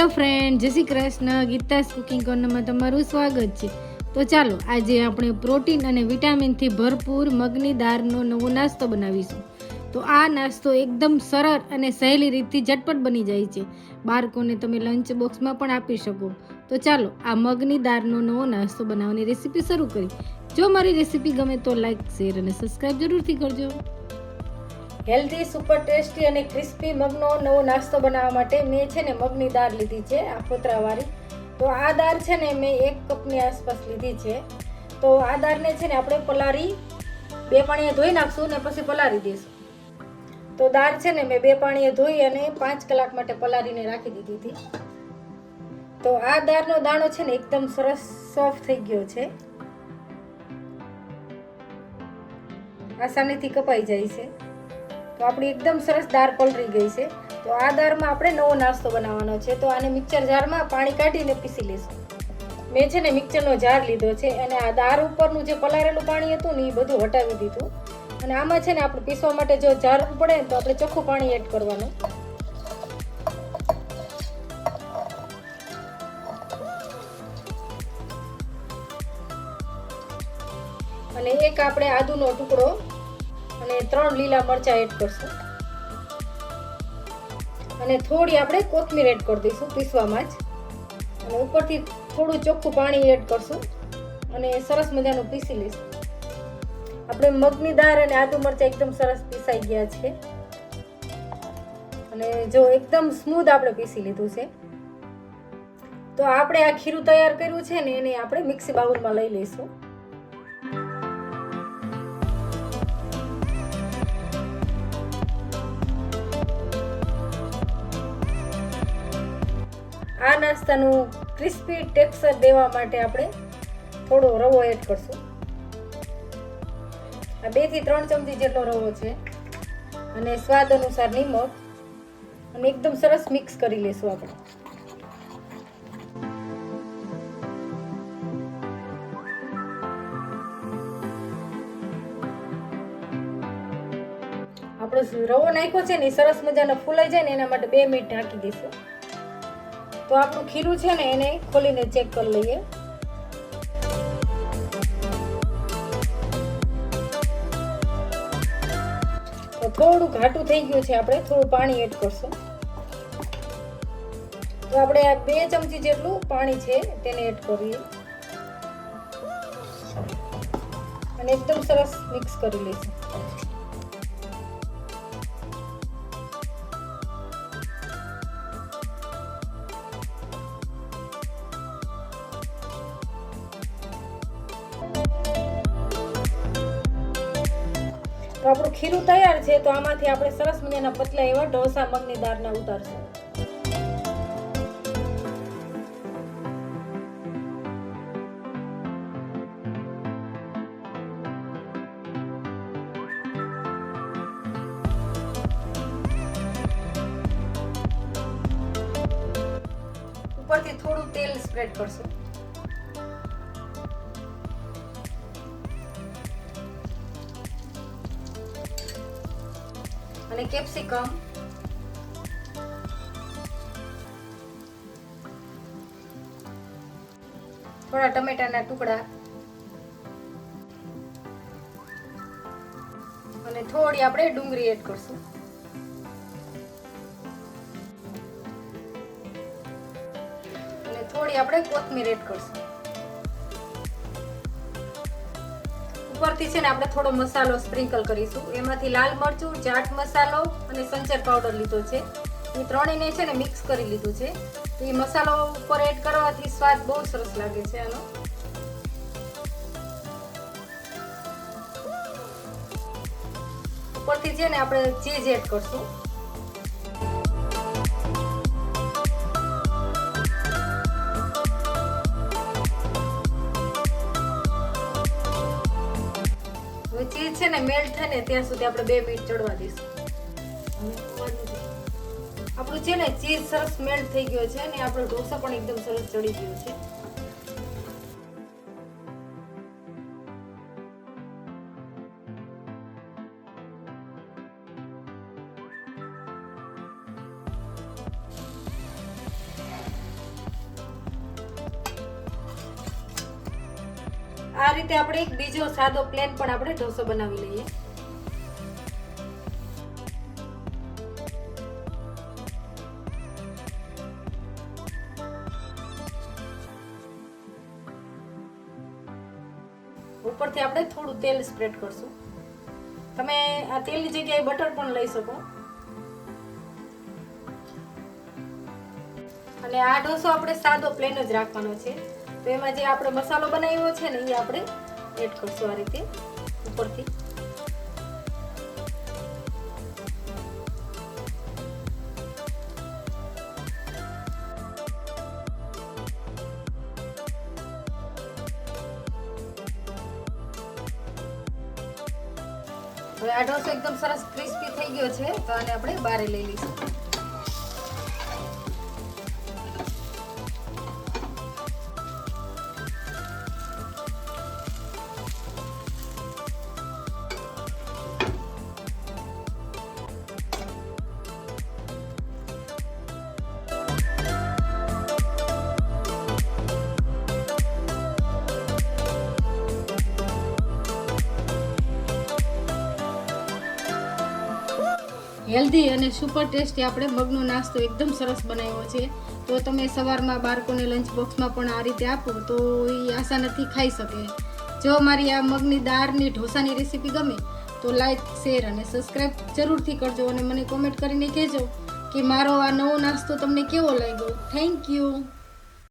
Krishna. Geeta's cooking કોર્નરમાં તમારું સ્વાગત છે. તો ચાલો, આજે આપણે પ્રોટીન અને વિટામિનથી ભરપૂર મગની દાળનો નવો નાસ્તો બનાવીશું. તો આ નાસ્તો એકદમ સરળ અને સહેલી રીતથી ઝટપટ બની જાય છે. બાળકોને તમે લંચ બોક્સમાં પણ આપી શકો. તો ચાલો, આ મગની દાળનો નવો નાસ્તો બનાવવાની રેસીપી શરૂ કરી. જો મારી રેસીપી ગમે તો લાઈક, શેર અને સબસ્ક્રાઈબ જરૂરથી કરજો. હેલ્ધી સુપર ટેસ્ટી અને ક્રિસ્પી મગનો નવો નાસ્તો બનાવવા માટે મેં છે ને મગની દાળ લીધી છે, આ ફોતરાવાળી તો આ દાળ છે ને મેં એક કપની આસપાસ લીધી છે. તો આ દાળને છે ને આપણે પલાળી બે પાણીએ ધોઈ નાખશું ને પછી પલાળી દઈશું. તો દાળ છે ને મેં બે પાણીએ ધોઈ અને પાંચ કલાક માટે પલાળીને રાખી દીધી હતી. તો આ દાળનો દાણો છે ને એકદમ સરસ સોફ્ટ થઈ ગયો છે. આસાનીથી કપાઈ જાય છે. તો આપણી એકદમ સરસ દાળ પલળી ગઈ છે. તો આ દાળમાં આપણે નવો નાસ્તો બનાવવાનો છે. તો આને મિક્સર જારમાં પાણી કાઢીને પીસી લઈશું. મેં છે ને મિક્સરનો જાર લીધો છે અને આ દાળ ઉપરનું જે પલાળેલું પાણી હતું ને એ બધું હટાવી દીધું. અને આમાં છે ને આપણે પીસવા માટે જો જાર પડે ને તો આપણે ચોખ્ખું પાણી એડ કરવાનું. અને એક આપણે આદુનો ટુકડો અને ત્રણ લીલા મરચાં એડ કરશું. અને થોડી આપણે કોથમીર એડ કરી દઈશું પીસવામાં જ. અને ઉપરથી થોડું ચોખ્ખું પાણી એડ કરશું. અને સરસ મજાનું પીસી લઈશું. આપણે મગની દાળ અને આદુ મરચાં એકદમ સરસ પીસાઈ ગયા છે. અને જો એકદમ સ્મૂથ આપણે પીસી લીધું છે. તો આપણે આ ખીરું તૈયાર કર્યું છે ને એને આપણે મિક્સી બાઉલમાં લઈ લઈશું. આ નાસ્તાનું ક્રિસ્પી ટેક્સચર દેવા માટે આપણે થોડો રવો એડ કરશું. આ બેથી ત્રણ ચમચી જેટલો રવો છે. અને સ્વાદ અનુસાર નિમક. અને એકદમ સરસ મિક્સ કરી લેશું આપણે. આપણો રવો નાખ્યો છે ને સરસ મજાનો ફૂલાઈ જાય ને એના માટે બે મિનિટ ઢાંકી દઈશું. તો આપણું ખીરું છે ને એને ખોલીને ચેક કરી લઈએ. તો થોડું ઘાટું થઈ ગયું છે આપણે, થોડું પાણી એડ કરશું. તો આપણે આ બે ચમચી જેટલું પાણી છે તેને એડ કરીએ. અને એકદમ સરસ મિક્સ કરી લઈશું. આપણું ખીરું તૈયાર છે, તો આમાંથી આપણે સરસ મજાના પતલા એવા ઢોસા મગની દાળના ઉતારશું. ઉપરથી થોડું તેલ સ્પ્રેડ કરશું. અને કેપ્સિકમ. થોડા ટમેટાના ટુકડા. અને થોડી આપણે ડુંગળી એડ કરશું. અને થોડી આપણે કોથમીર એડ કરશું. ઉપરથી છે ને આપણે થોડો મસાલો સ્પ્રિંકલ કરીશું. એમાંથી લાલ મરચું ચાટ મસાલો અને સંચર પાવડર લીધો છે. એ ત્રણેયને છે ને મિક્સ કરી લીધું છે. એ મસાલો ઉપર એડ કરવાથી સ્વાદ બહુ સરસ લાગે છે આનો. ઉપરથી છે ને આપણે ચીઝ એડ કરશું. ને મેલ્ટ થાય ને ત્યાં સુધી આપણે બે મિનિટ ચડવા દઈશું. આપણું છે ને ચીઝ સરસ મેલ્ટ થઈ ગયો છે અને આપણો ઢોસા પણ એકદમ સરસ ચડી ગયો છે. આ રીતે આપણે એક બીજો સાદો પ્લેન પણ આપણે ઢોસો બનાવી લઈએ. ઉપરથી આપણે થોડું તેલ સ્પ્રેડ કરશું. તમે આ તેલની જગ્યાએ બટર પણ લઈ શકો. અને આ ઢોસો આપણે સાદો પ્લેન જ રાખવાનો છે. તો એમાં જે આપણે મસાલો બનાવ્યો છે ને, એ આપણે એડ કરશું આ રીતે, ઉપરથી. હવે આ ઢોસો એકદમ સરસ ક્રિસ્પી થઈ ગયો છે, તો આને આપણે બારે લઈ લઈશું. હેલ્ધી અને સુપર ટેસ્ટી આપણે મગનો નાસ્તો એકદમ સરસ બનાવ્યો છે. તો તમે સવારમાં બાળકોને લંચ બોક્સમાં પણ આ રીતે આપો, તો એ આશા નથી ખાઈ શકે. જો મારી આ મગની દાળની ઢોસાની રેસીપી ગમે, તો લાઈક શેર અને સબસ્ક્રાઈબ જરૂરથી કરજો અને મને કોમેન્ટ કરીને કહેજો કે મારો આ નવો નાસ્તો તમને કેવો લાગ્યો? Thank you